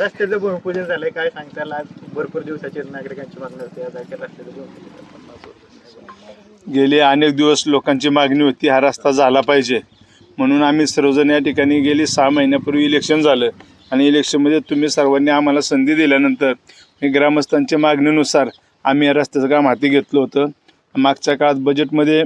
रस्त्याचं भूमिपूजन झालंय काय सांगताल? आज भरपूर दिवसाची नागरिकांची मागणी होती आज अखेर रस्त्याचं भूमिपूजन गेले अनेक दिवस लोकांची मागणी होती हा रस्ता झाला पाहिजे. म्हणून आम्ही सर्वजण या ठिकाणी गेली सहा महिन्यापूर्वी इलेक्शन झालं. आणि इलेक्शनमध्ये तुम्ही सर्वांनी आम्हाला संधी दिल्यानंतर मी ग्रामस्थांच्या मागणीनुसार आम्ही या रस्त्याचं काम हाती घेतलं होतं. मागच्या काळात बजेटमध्ये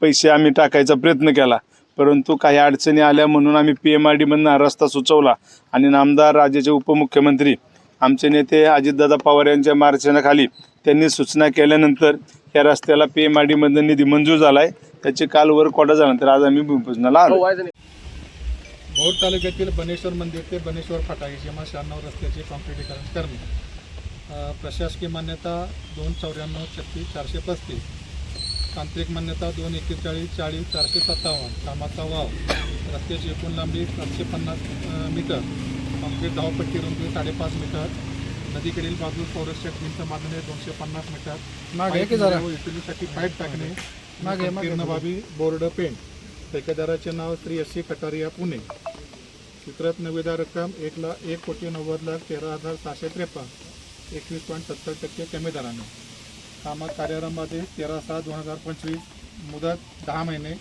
पैसे आम्ही टाकायचा प्रयत्न केला. परंतु काही अडचणी आल्या म्हणून आम्ही पी एम आर डीमधनं हा रस्ता सुचवला. आणि नामदार राज्याचे उपमुख्यमंत्री आमचे नेते अजितदादा पवार यांच्या मार्गदर्शनाखाली त्यांनी सूचना केल्यानंतर या रस्त्याला पी एम आर डीमधनं निधी मंजूर झाला आहे त्याचे काल वर कोटा झाल्यानंतर आज आम्ही भूमिपूजनाला आलो भोर तालुक्यातील बनेश्वर मंदिर ते बनेश्वर फाटा जेव्हा शहाण्णव रस्त्याचे कॉन्क्रिटीकरण करणे प्रशासकीय मान्यता दोन चौऱ्याण्णव छत्तीस चारशे पस्तीस. तांत्रिक मान्यता दोन एक्केचाळीस चाळीस चारशे सत्तावन्न. कामाचा वाव. रस्त्याची एकूण लांबी सातशे पन्नास मीटर. कॉन्क्रीट धावपट्टी रुंदी साडेपाच मीटर. नदीकडील बाजू संरक्षक भिंत मागणे दोनशे पन्नास मीटर. युटिलिटीसाठी पाईप टाकणे. मागे, मागे. संकीर्ण बाबी बोर्ड पेंट. ठेकेदाराचे नाव श्री एस सी कटारिया पुणे. चित्रात निविदा रक्कम एक लाख एक कोटी नव्वद लाख तेरा हजार सहाशे त्रेपन्न. एकवीस पॉईंट सत्तर टक्के कमी दराने. कामात कार्यारंभाचे तेरा सहा दोन हजार पंचवीस मुदत दहा महिने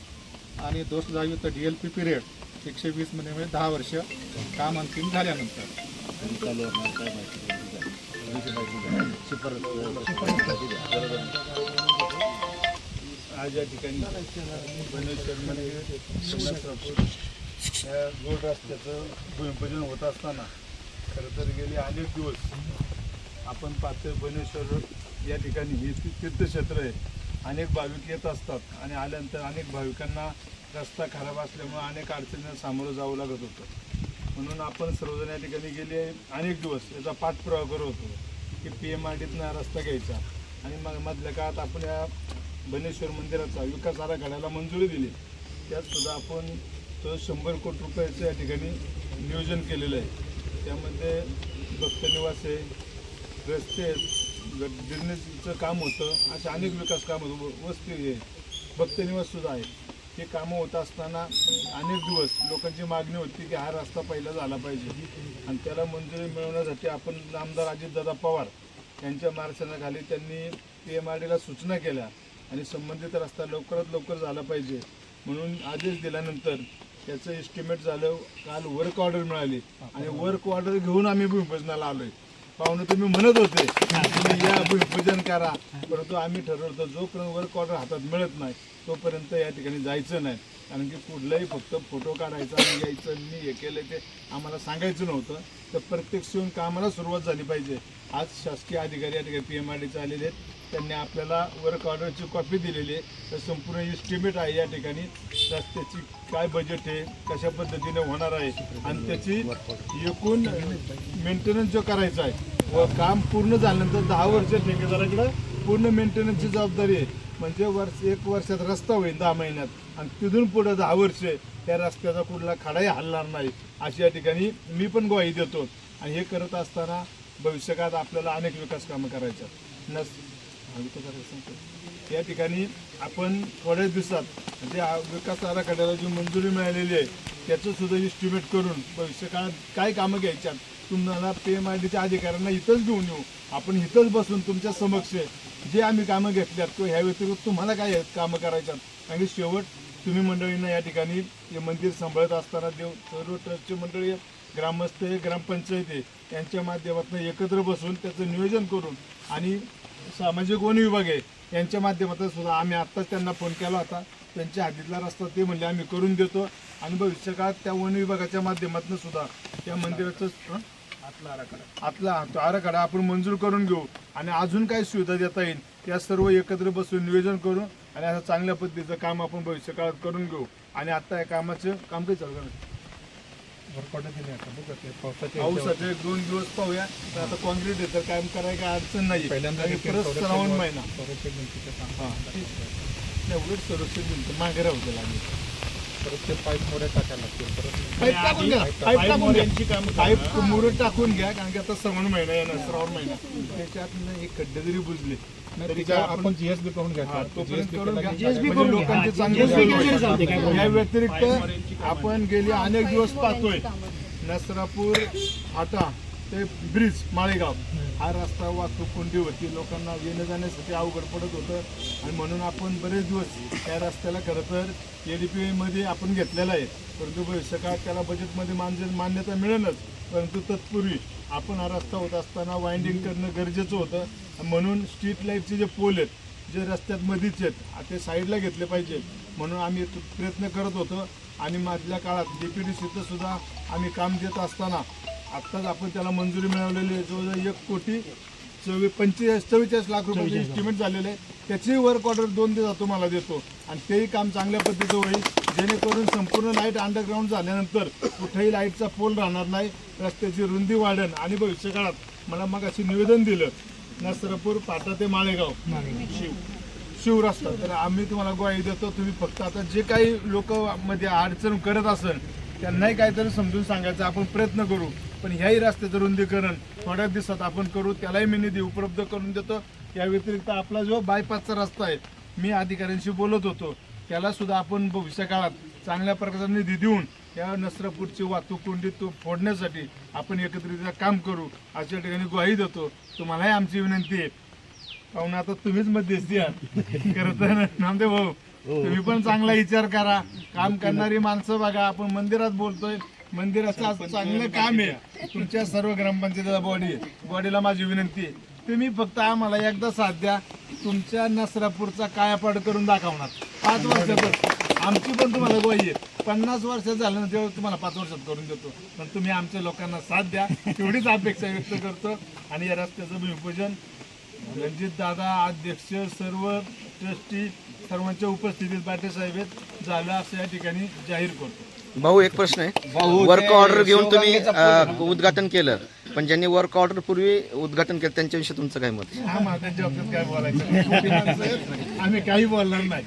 आणि दोष जायुक्त डी एल पी पिरियड एकशे वीस महिने म्हणजे दहा वर्ष काम अंतिम झाल्यानंतर. आज या ठिकाणी बनेश्वरमध्ये या गोड रस्त्याचं भूमिपूजन होत असताना खरं तर गेले अनेक दिवस आपण पाहतोय बनेश्वर या ठिकाणी हे तीर्थक्षेत्र आहे. अनेक भाविक येत असतात आणि आल्यानंतर अनेक भाविकांना रस्ता खराब असल्यामुळे अनेक अडचणींना सामोरं जावं लागत होतं. म्हणून आपण सर्वजण या ठिकाणी गेले अनेक दिवस. याचा पाठपुरावा करत होतो की पी एम आर डीतनं रस्ता घ्यायचा. आणि मग मधल्या काळात आपण या बनेश्वर मंदिराचा विकास आराखड्याला मंजुरी दिली. त्यातसुद्धा आपण तो शंभर कोटी रुपयाचं या ठिकाणी नियोजन केलेलं आहे. त्यामध्ये भक्तनिवास आहे रस्ते आहेत ड्रेनेजचं काम होतं असे अनेक विकास काम होतं वस्ती आहे भक्तनिवाससुद्धा आहे. हे कामं होत असताना अनेक दिवस लोकांची मागणी होती की हा रस्ता पहिला झाला पाहिजे. आणि त्याला मंजुरी मिळवण्यासाठी आपण आमदार अजितदादा पवार यांच्या मार्गदर्शनाखाली त्यांनी पी एम आर डीला सूचना केल्या आणि संबंधित रस्ता लवकरात लवकर झाला पाहिजे म्हणून आदेश दिल्यानंतर त्याचं एस्टिमेट झालं काल वर्क ऑर्डर मिळाली. आणि वर्क ऑर्डर घेऊन आम्ही भूमिपूजनाला आहे पाहुणे तुम्ही म्हणत होते तुम्ही या भूमिपूजन करा. परंतु आम्ही ठरवतो जोपर्यंत वर्क ऑर्डर हातात मिळत नाही तोपर्यंत या ठिकाणी जायचं नाही. कारण की कुठलाही फक्त फोटो काढायचा आणि यायचं मी हे केलं ते आम्हाला सांगायचं नव्हतं. तर प्रत्यक्ष येऊन कामाला सुरुवात झाली पाहिजे. आज शासकीय अधिकारी या ठिकाणी पी एम आर डीचे आलेले आहेत. त्यांनी आपल्याला वर्क ऑर्डरची कॉपी दिलेली आहे. तर संपूर्ण इस्टिमेट आहे या ठिकाणी. रस्त्याची काय बजेट आहे कशा पद्धतीने होणार आहे आणि त्याची एकूण मेंटेनन्स जो करायचा आहे व काम पूर्ण झाल्यानंतर दहा वर्ष ठेकेदाराकडं पूर्ण मेंटेनन्सची जबाबदारी आहे. म्हणजे वर्ष एक वर्षात रस्ता होईल दहा महिन्यात आणि तिथून पुढे दहा वर्ष त्या रस्त्याचा कुठला खडाही हलणार नाही अशी या ठिकाणी मी पण ग्वाही देतो. आणि हे करत असताना भविष्यकाळात आपल्याला अनेक विकास कामं करायच्या नस या ठिकाणी आपण थोड्याच दिवसात म्हणजे विकास आराखड्याला जी मंजुरी मिळालेली आहे त्याचं सुद्धा इस्टिमेट करून भविष्यकाळात काय कामं घ्यायच्यात तुम्हाला पी एम आय डीच्या अधिकाऱ्यांना इथंच घेऊन येऊ. आपण इथंच बसून तुमच्या समक्ष जे आम्ही कामं घेतल्यात किंवा ह्या व्यतिरिक्त तुम्हाला काय आहेत कामं करायच्यात? आणि शेवट तुम्ही मंडळींना या ठिकाणी हे मंदिर सांभाळत असताना देव सर्व ट्रस्टची मंडळी आहेत, ग्रामस्थ आहे ग्रामपंचायत आहे यांच्या माध्यमातून एकत्र बसून त्याचं नियोजन करून आणि सामाजिक वन विभाग आहे यांच्या माध्यमातून सुद्धा आम्ही आत्ताच त्यांना फोन केला होता. त्यांच्या हद्दीतला रस्ता ते म्हणले आम्ही करून देतो. आणि भविष्यकाळात त्या वन विभागाच्या माध्यमातून सुद्धा त्या मंदिराचं हं? आतला तो आराखडा आपण मंजूर करून घेऊ आणि अजून काय सुविधा देता येईल. या सर्व एकत्र बसून नियोजन करू आणि असं चांगल्या पद्धतीचं काम आपण भविष्यकाळात करून घेऊ. आणि आता या कामाचं काम काही चालू वर्क ऑर्डर दिली आता बघा ते पावसाचे पावसाचे एक दोन दिवस पाहूया. तर आता कॉन्क्रीट आहे तर काम करायला काय अडचण नाही पहिल्यांदा आणि परत श्रावण महिना. संरक्षक भिंतीचं काम सुरक्षित भिंत मागे राहू लागेल. परत ते पाईप मोड्या टाकायला लागतील. परत पाईप टाकून घ्या. पाईप टाकून घ्या. पाईप मुरत टाकून घ्या कारण की आता श्रावण महिना येणार श्रावण महिना. त्याच्यात एक खड्डे जरी बुजले तरी तिच्या आपण जीएसबी करून घ्यायचा करून. या व्यतिरिक्त आपण गेले अनेक दिवस पाहतोय. नसरापूर फाटा ते ब्रिज माळेगाव. हा रस्ता वाहतूक कोंडी होती. लोकांना येणं जाण्यासाठी अवघड पडत होतं. आणि म्हणून आपण बरेच दिवस त्या रस्त्याला खरं तर ए डी पी मध्ये आपण घेतलेला आहे. परंतु भविष्यकाळात त्याला बजेटमध्ये मान्य मान्यता मिळेलच. परंतु तत्पूर्वी आपण हा रस्ता होत असताना वाइंडिंग करणं गरजेचं होतं. म्हणून स्ट्रीट लाईटचे जे पोल आहेत जे रस्त्यात मधीच आहेत ते साईडला घेतले पाहिजे. म्हणून आम्ही प्रयत्न करत होतो. आणि मधल्या काळात डी पी डी सीचं सुद्धा आम्ही काम देत असताना आत्ताच आपण त्याला मंजुरी मिळवलेली आहे. जवळजवळ एक कोटी चव्वे पंचेचाळीस चव्वेचाळीस लाख रुपयाचे इस्टिमेट झालेलं आहे. त्याचीही वर्क ऑर्डर दोन दिवस तुम्हाला देतो. आणि तेही काम चांगल्या पद्धतीचं होईल. जेणेकरून संपूर्ण लाइट अंडरग्राऊंड झाल्यानंतर कुठेही लाईटचा पोल राहणार नाही. रस्त्याची रुंदी वाढेल. आणि भविष्य काळात मला मग अशी निवेदन दिलं नसरपूर पाटा ते माळेगाव. शिव. शिव रस्ता. तर आम्ही तुम्हाला ग्वाही देतो. तुम्ही फक्त आता जे काही लोक मध्ये अडचण करत असेल त्यांनाही काहीतरी समजून सांगायचं. आपण प्रयत्न करू. पण ह्याही रस्त्याचं रुंदीकरण थोड्या दिवसात आपण करू त्यालाही मी निधी उपलब्ध करून देतो. या व्यतिरिक्त आपला जो बायपासचा रस्ता आहे मी अधिकाऱ्यांशी बोलत होतो. त्याला सुद्धा आपण भविष्य काळात चांगल्या प्रकारचा निधी देऊन या नसरापूरची वाहतूक कोंडी तो फोडण्यासाठी आपण एकत्रितरित्या काम करू अशा ठिकाणी ग्वाही देतो. तुम्हालाही आमची विनंती आहे. पाहून आता तुम्हीच मध्येच द्या खरं तर नामदेव भाऊ तुम्ही पण चांगला विचार करा. काम करणारी माणसं बघा आपण मंदिरात बोलतोय. मंदिराचं आज चांगलं काम आहे. तुमच्या सर्व ग्रामपंचायतीला बॉडी आहे. बॉडीला माझी विनंती आहे. तुम्ही फक्त आम्हाला एकदा साथ द्या. तुमच्या नसरापूरचा कायापाड करून दाखवणार. पाच वर्षातच. आमची पण तुम्हाला ग्वाही आहे. पन्नास वर्षात झालं ना तेव्हा तुम्हाला पाच वर्षात करून देतो. पण तुम्ही आमच्या लोकांना साथ द्या. एवढीच अपेक्षा व्यक्त करतो. आणि या रस्त्याचं भूमिपूजन रणजित दादा अध्यक्ष सर्व ट्रस्टी सर्वांच्या उपस्थितीत पाटील साहेब आहेत. झालं असं या ठिकाणी जाहीर करतो. भाऊ एक प्रश्न आहे. वर्क ऑर्डर घेऊन तुम्ही उद्घाटन केलं पण ज्यांनी वर्क ऑर्डर पूर्वी उद्घाटन केलं त्यांच्याविषयी तुमचं काय मत. आम्ही काही बोलणार नाही.